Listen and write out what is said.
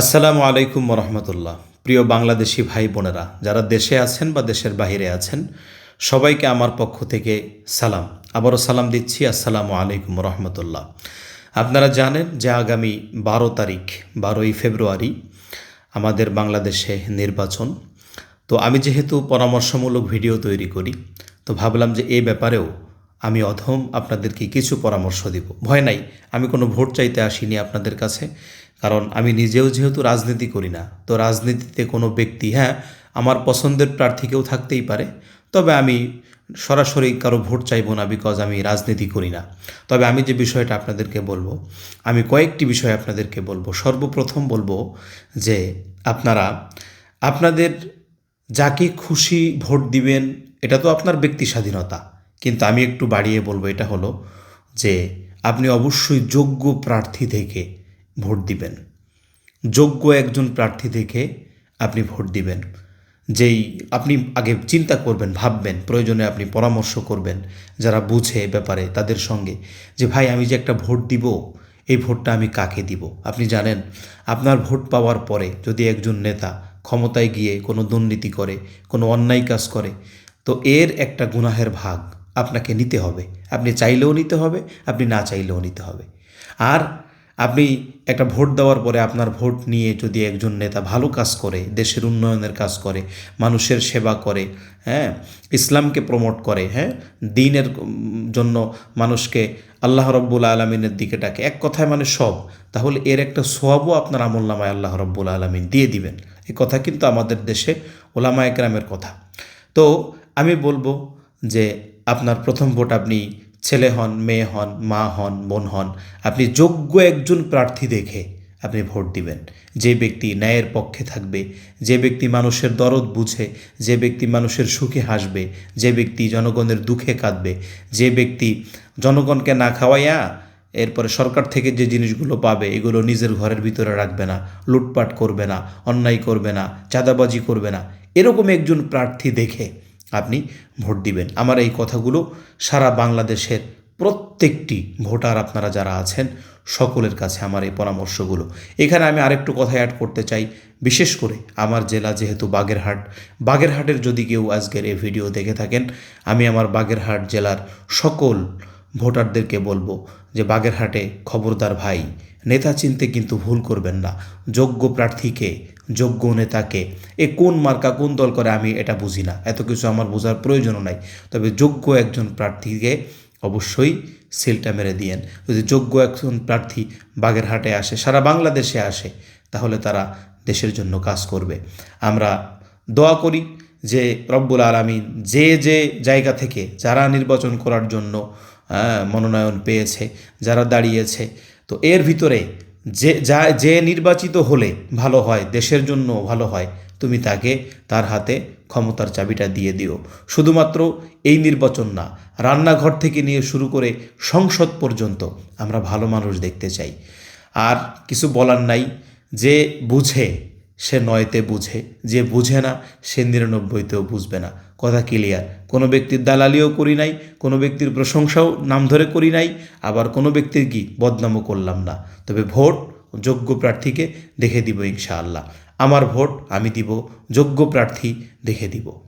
আসসালামু আলাইকুম রহমতুল্লাহ প্রিয় বাংলাদেশি ভাই বোনেরা, যারা দেশে আছেন বা দেশের বাইরে আছেন, সবাইকে আমার পক্ষ থেকে সালাম। আবারও সালাম দিচ্ছি, আসসালামু আলাইকুম রহমতুল্লাহ আপনারা জানেন যে আগামী বারো তারিখ, বারোই ফেব্রুয়ারি আমাদের বাংলাদেশে নির্বাচন। তো আমি যেহেতু পরামর্শমূলক ভিডিও তৈরি করি, তো ভাবলাম যে এই ব্যাপারেও আমি অধম আপনাদেরকে কিছু পরামর্শ দিব। ভয় নাই, আমি কোনো ভোট চাইতে আসিনি আপনাদের কাছে, কারণ আমি নিজেও যেহেতু রাজনীতি করি না, তো রাজনীতিতে কোনো ব্যক্তি হ্যাঁ আমার পছন্দের প্রার্থীকেও থাকতেই পারে, তবে আমি সরাসরি কারও ভোট চাইব না বিকজ আমি রাজনীতি করি না। তবে আমি যে বিষয়টা আপনাদেরকে বলব, আমি কয়েকটি বিষয় আপনাদেরকে বলব। সর্বপ্রথম বলব যে আপনারা, আপনাদের যাকে খুশি ভোট দিবেন, এটা তো আপনার ব্যক্তি স্বাধীনতা। কিন্তু আমি একটু বাড়িয়ে বলব, এটা হলো যে আপনি অবশ্যই যোগ্য প্রার্থী থেকে ভোট দিবেন। যোগ্য একজন প্রার্থী থেকে আপনি ভোট দিবেন। যেই আপনি আগে চিন্তা করবেন, ভাববেন, প্রয়োজনে আপনি পরামর্শ করবেন যারা বুঝে ব্যাপারে তাদের সঙ্গে যে, ভাই, আমি যে একটা ভোট দিব, এই ভোটটা আমি কাকে দিব? আপনি জানেন, আপনার ভোট পাওয়ার পরে যদি একজন নেতা ক্ষমতায় গিয়ে কোনো দুর্নীতি করে, কোনো অন্যায় কাজ করে, তো এর একটা গুনাহের ভাগ। আপনাকে নিতে হবে। আপনি চাইলেও নিতে হবে, আপনি না চাইলেও নিতে হবে। আর আপনি একটা ভোট দেওয়ার পরে আপনার ভোট নিয়ে যদি একজন নেতা ভালো কাজ করে, দেশের উন্নয়নের কাজ করে, মানুষের সেবা করে হ্যাঁ ইসলামকে প্রমোট করে হ্যাঁ দিনের জন্য মানুষকে আল্লাহ রব্বুল আলমিনের দিকে ডাকে, এক কথায় মানে সব, তাহলে এর একটা সোয়াবও আপনার আমল নামায় আল্লাহ রব্বুল আলমিন দিয়ে দিবেন। এই কথা কিন্তু আমাদের দেশে ওলামা একরামের কথা। তো আমি বলব যে আপনার প্রথম ভোট আপনি ছেলে হন, মেয়ে হন, মা হন, বোন হন, আপনি যোগ্য একজন প্রার্থী দেখে আপনি ভোট দিবেন। যে ব্যক্তি ন্যায়ের পক্ষে থাকবে, যে ব্যক্তি মানুষের দরদ বুঝে, যে ব্যক্তি মানুষের সুখে হাসবে, যে ব্যক্তি জনগণের দুঃখে কাঁদবে, যে ব্যক্তি জনগণকে না খাওয়াইয়া এরপরে সরকার থেকে যে জিনিসগুলো পাবে, এগুলো নিজের ঘরের ভিতরে রাখবে না, লুটপাট করবে না, অন্যায় করবে না, চাঁদাবাজি করবে না, এরকম একজন প্রার্থী দেখে আপনি ভোট দিবেন। আমার এই কথাগুলো সারা বাংলাদেশের প্রত্যেকটি ভোটার আপনারা যারা আছেন, সকলের কাছে আমার এই পরামর্শগুলো। এখানে আমি আরেকটু কথা অ্যাড করতে চাই। বিশেষ করে আমার জেলা যেহেতু বাগেরহাট, বাগেরহাটের যদি কেউ আজকের এই ভিডিও দেখে থাকেন, আমি আমার বাগেরহাট জেলার সকল ভোটারদেরকে বলব যে বাগেরহাটে খবরদার ভাই, নেতা চিনতে কিন্তু ভুল করবেন না। যোগ্য প্রার্থীকে যোগ্য নেতাকে। এ কোন মার্কা, কোন দল করে আমি এটা বুঝি না। এত কিছু আমার বোঝার প্রয়োজনও নাই। তবে যোগ্য একজন প্রার্থীকে অবশ্যই সিলটা মেরে দিয়েন। যদি যোগ্য একজন প্রার্থী বাগেরহাটে আসে, সারা বাংলাদেশে আসে, তাহলে তারা দেশের জন্য কাজ করবে। আমরা দোয়া করি যে রব্বুল আলমিন যে যে জায়গা থেকে যারা নির্বাচন করার জন্য মনোনয়ন পেয়েছে, যারা দাঁড়িয়েছে, তো এর ভিতরে যে, যা, যে নির্বাচিত হলে ভালো হয়, দেশের জন্য ভালো হয়, তুমি তাকে তার হাতে ক্ষমতার চাবিটা দিয়ে দিও। শুধুমাত্র এই নির্বাচন না, রান্নাঘর থেকে নিয়ে শুরু করে সংসদ পর্যন্ত আমরা ভালো মানুষ দেখতে চাই। আর কিছু বলার নাই, যে বুঝে সে নয়তে বুঝে, যে বুঝে না সে নিরানব্বইতেও বুঝবে না। কথা ক্লিয়ার কোনো ব্যক্তির দালালিও করি নাই, কোনো ব্যক্তির প্রশংসাও নাম ধরে করি নাই, আবার কোনো ব্যক্তির কি বদনামও করলাম না। তবে ভোট যোগ্য প্রার্থীকে দেখে দিব ইনশাআল্লাহ। আমার ভোট আমি দিব, যোগ্য প্রার্থী দেখে দিব।